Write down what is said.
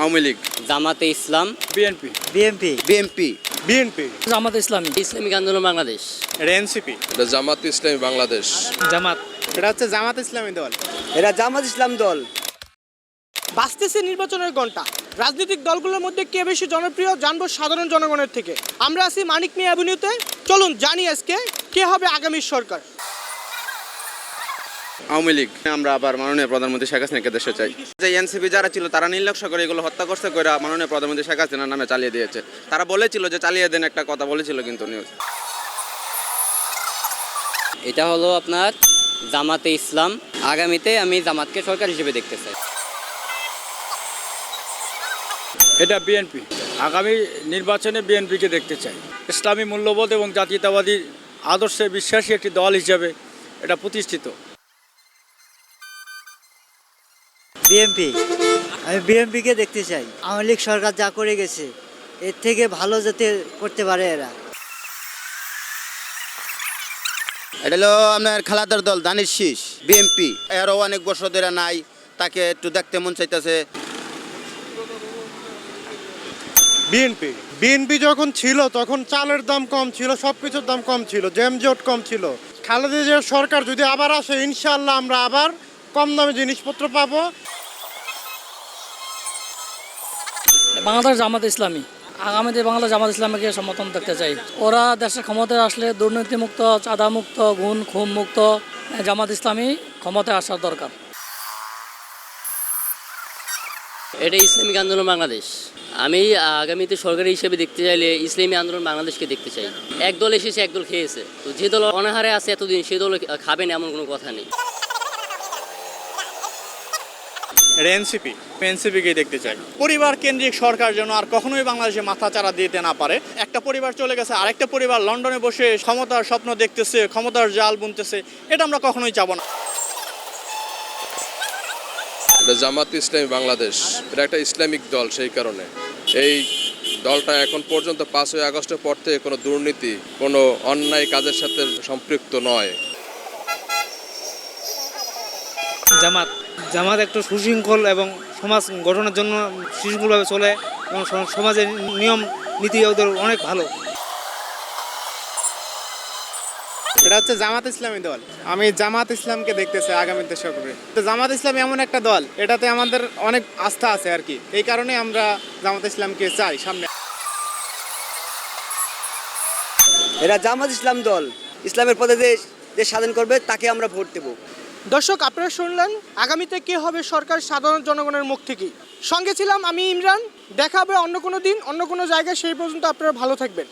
Awami League? Jamaate Islam. BNP? BMP BNP. BNP. Jamaate Islami Islamic আন্দোলন বাংলাদেশ। এটা NCP. এটা জামাত ইসলামী বাংলাদেশ। জামাত। এটা হচ্ছে জামাত ইসলামী দল। এরা জামাত ইসলাম দল। বাঁচতেছে নির্বাচনের ঘণ্টা রাজনৈতিক দলগুলোর মধ্যে কে বেশি জনপ্রিয় জানব সাধারণ জনগণের থেকে। আমরা আছি মানিক মিয়া অ্যাভিনিউতে। চলুন জানি আজকে কে হবে আগামী সরকার। আওয়ামী লীগ। আমরা আবার মাননীয় প্রধানমন্ত্রী শেখ হাসিনাকে দেশে চাই। যে এনসিপি যারা ছিল তারা নির্লক্ষ্য করে এগুলো হত্যা করতে করে মাননীয় প্রধানমন্ত্রী শেখ হাসিনার নামে চালিয়ে দিয়েছে। তারা বলেছিল যে চালিয়ে দেন একটা কথা বলেছিল কিন্তু নিউজ এটা হলো আপনার জামাতে ইসলাম। আগামীতে আমি জামাতকে সরকার হিসেবে দেখতে চাই। এটা বিএনপি। আগামী নির্বাচনে বিএনপিকে দেখতে চাই। ইসলামী মূল্যবোধ এবং জাতীয়তাবাদী আদর্শে বিশ্বাসী একটি দল হিসেবে এটা প্রতিষ্ঠিত। বিএমপি আমি বিএমপিকে দেখতে চাই। আওয়ামী লীগ সরকার যা করে গেছে এর থেকে ভালো যাতে করতে পারে এরা। এটা হলো আপনার খেলাধুলার দল দানির শীষ বিএমপি এরও অনেক বছর ধরে নাই তাকে একটু দেখতে মন চাইতেছে। বিএনপি বিএনপি যখন ছিল তখন চালের দাম কম ছিল সব কিছুর দাম কম ছিল জ্যামজট কম ছিল। খালেদা জিয়ার সরকার যদি আবার আসে ইনশাল্লাহ আমরা আবার কম দামে জিনিসপত্র পাবো। বাংলাদেশ জামাত ইসলামী। আগামীতে বাংলাদেশ জামাত ইসলামীকে সমর্থন দেখতে চাই। ওরা দেশের ক্ষমতায় আসলে দুর্নীতিমুক্ত, চাঁদামুক্ত, গুণ খুম মুক্ত জামাত ইসলামী ক্ষমতায় আসার দরকার। এটা ইসলামিক আন্দোলন বাংলাদেশ। আমি আগামীতে সরকারি হিসেবে দেখতে চাইলে ইসলামী আন্দোলন বাংলাদেশকে দেখতে চাই। এক দল এসেছে, এক দল খেয়েছে। তো যে দল অনাহারে আছে এতদিন, সে দল খাবে না, এমন কোনো কথা নেই। এনসিপি এনসিপিকে দেখতে চাই। পরিবার কেন্দ্রিক সরকার যেন আর কখনোই বাংলাদেশে মাথা চারা দিতে না পারে। একটা পরিবার চলে গেছে আরেকটা পরিবার লন্ডনে বসে ক্ষমতার স্বপ্ন দেখতেছে ক্ষমতার জাল বুনতেছে এটা আমরা কখনোই চাবো না। এটা জামাত ইসলামী বাংলাদেশ এটা একটা ইসলামিক দল সেই কারণে। এই দলটা এখন পর্যন্ত পাঁচই আগস্টের পর থেকে কোনো দুর্নীতি কোনো অন্যায় কাজের সাথে সম্পৃক্ত নয়। জামাত জামাত একটু সুশৃঙ্খল এবং সমাজ গঠনের জন্য সুশৃঙ্খলভাবে চলে এবং সমাজের নিয়ম নীতি ওদের অনেক ভালো। এটা হচ্ছে জামাত ইসলামী দল। আমি জামাত ইসলামকে দেখতে চাই আগামীতে সরকারে তো জামাত ইসলাম এমন একটা দল এটাতে আমাদের অনেক আস্থা আছে আর কি। এই কারণে আমরা জামাত ইসলামকে চাই সামনে। এরা জামাত ইসলাম দল। ইসলামের পদে দেশ দেশ স্বাধীন করবে তাকে আমরা ভোট দেবো। দর্শক, আপনারা শুনলেন, আগামীতে কে হবে সরকার সাধারণ জনগণের মুখ থেকেই সঙ্গে ছিলাম আমি ইমরান, দেখা হবে অন্য কোনো দিন, অন্য কোনো জায়গায়, সেই পর্যন্ত আপনারা ভালো থাকবেন।